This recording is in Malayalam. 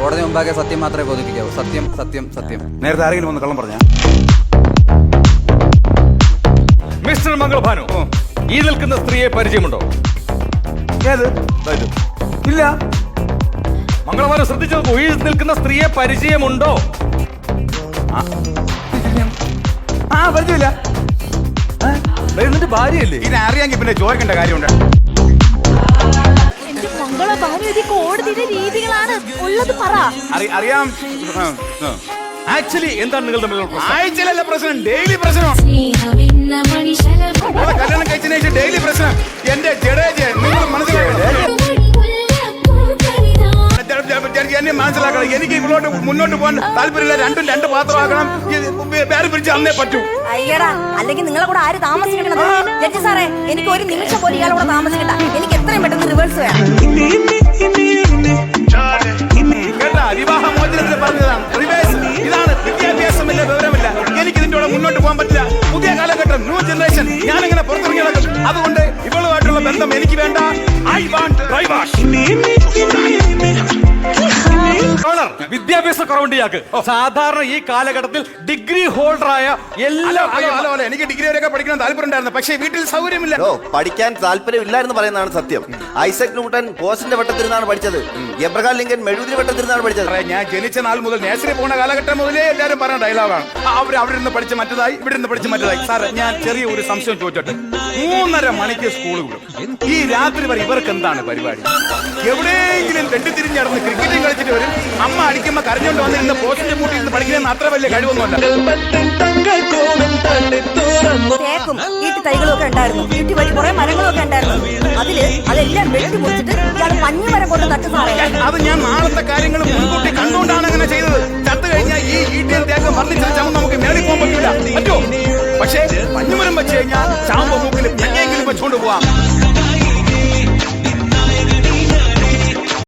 കോടതി മുമ്പാകെ സത്യം മാത്രമേ ബോധിപ്പിക്കാവൂ. സത്യം സത്യം സത്യം. നേരത്തെ ആരെങ്കിലും ഒന്ന് കള്ളം പറഞ്ഞു? മിസ്റ്റർ മംഗളഭാനു ഈ നിൽക്കുന്ന സ്ത്രീയെ പരിചയമുണ്ടോ? ഏത്? ഇല്ല. മംഗളഭാനു ശ്രദ്ധിച്ചു നോക്കൂ. ഈ നിൽക്കുന്ന സ്ത്രീയെ പരിചയമുണ്ടോ? ആ. പരിചയമില്ല. ഇതിന്റെ ഭാര്യയല്ലേ? ഇത് അറിയാമെങ്കിൽ പിന്നെ ചോദിക്കേണ്ട കാര്യമുണ്ട്. മംഗളഭാനു ഇത് കോടതിയുടെ രീതികളാണ് ഉള്ളത് പറ. അറി- അറിയാം. ആക്ച്വലി എന്താണ് നിങ്ങൾ തമ്മിലുള്ള പ്രശ്നം? ആഴ്ചയിലല്ല പ്രശ്നം ഡെയിലി പ്രശ്നം. അവളെ കല്യാണം കഴിച്ചതിന് ശേഷം ഡെയിലി പ്രശ്നം. എന്റെ ജഡേജ നിങ്ങൾ മനസ്സിലാക്കണം എന്നെ മനസ്സിലാക്കണം. എനിക്ക് ഇവളോട്ട് മുന്നോട്ട് പോകാൻ താല്പര്യമില്ല. രണ്ടും രണ്ട് പാത്രമാക്കണം. ഇത് വേറെ പിരിച്ച് അന്നേ പറ്റൂ. അയ്യടാ അല്ലെങ്കിൽ നിങ്ങളെ കൂടെ ആര് താമസിക്കണത് ജഡ്ജി സാറേ എനിക്ക് ഒരു നിമിഷം പോലും ഇയാളെ കൂടെ താമസിക്കണ്ട. എനിക്ക് എത്രയും പെട്ടെന്ന് റിവേഴ്സ് വേണം. ഞാൻ ഇങ്ങനെ പുറത്തിറങ്ങി നടക്കും അതുകൊണ്ട് ഇവളുമായിട്ടുള്ള ബന്ധം എനിക്ക് വേണ്ട. ഐ വാണ്ട് ഓണർ, വിദ്യാഭ്യാസ കുറവുണ്ട് ഇയാൾക്ക്. സാധാരണ ഈ കാലഘട്ടത്തിൽ ഡിഗ്രി ഹോൾഡർ എല്ലാ ഹലോ ഹലോ ഹലോ എനിക്ക് ഡിഗ്രി വരെയൊക്കെ പഠിക്കണം. താല്പര്യം ഉണ്ടായിരുന്നു. പക്ഷേ വീട്ടിൽ സൗകര്യമില്ല. ഓ പഠിക്കാൻ താല്പര്യമില്ല എന്ന് പറയുന്നതാണ് സത്യം. ഐസക് ന്യൂട്ടൻ വട്ടത്തിൽ വട്ടത്തിരുന്നാണ് പഠിച്ചത്. എബ്രഹാം ലിങ്കൻ വട്ടത്തിൽ വട്ടത്തിരുന്നാണ് പഠിച്ചത്. ഞാൻ ജനിച്ച നാൾ മുതൽ നേഴ്സറി പോകുന്ന കാലഘട്ടം മുതലേ എല്ലാവരും ഡയലോഗ് ഡയലോഗാണ് അവർ അവിടെ നിന്ന് പഠിച്ച മറ്റതായി ഇവിടെ നിന്ന് പഠിച്ച മറ്റതായി. സാറേ ഞാൻ ചെറിയ ഒരു സംശയം ചോദിച്ചോട്ടെ. മൂന്നര മണിക്ക് സ്കൂൾ വിടും. ഈ രാത്രി വരെ ഇവർക്ക് എന്താണ് പരിപാടി? എവിടെയെങ്കിലും തെണ്ടിത്തിരിഞ്ഞടന്ന് തിരിഞ്ഞടന്ന് ക്രിക്കറ്റും കളിച്ചിട്ട് വരും. അമ്മ അടിക്കുമ്പോ കരഞ്ഞോണ്ട് വന്നിരുന്ന പോസ്റ്റിന്റെ കൂട്ടി ഇരുന്ന് പഠിക്കുന്ന അത്ര വലിയ കഴിവൊന്നുമല്ല. തേക്കും വീട്ടു തൈകളും ഒക്കെ ഉണ്ടായിരുന്നു. വീട്ടു വഴി കുറെ മരങ്ങളും ഒക്കെ ഉണ്ടായിരുന്നു. അതിൽ അതെല്ലാം വെട്ടി മുറിച്ചിട്ട് ഇയാൾ പഞ്ഞു മരം കൊണ്ട് നട്ടു സാറേ. അത് ഞാൻ നാളത്തെ കാര്യങ്ങൾ മുൻകൂട്ടി കണ്ടുകൊണ്ടാണ് അങ്ങനെ ചെയ്തത്. ചത്തു കഴിഞ്ഞാൽ ഈ ഈട്ടിയിൽ തേക്കം വന്നിട്ട് ചാവും നമുക്ക് മേളിൽ പോകാൻ പറ്റില്ല പറ്റോ പക്ഷേ പഞ്ഞുമരം വെച്ച് കഴിഞ്ഞാൽ ചാമ്പ മൂക്കിൽ എങ്ങനെയെങ്കിലും വെച്ചോണ്ട് പോവാം.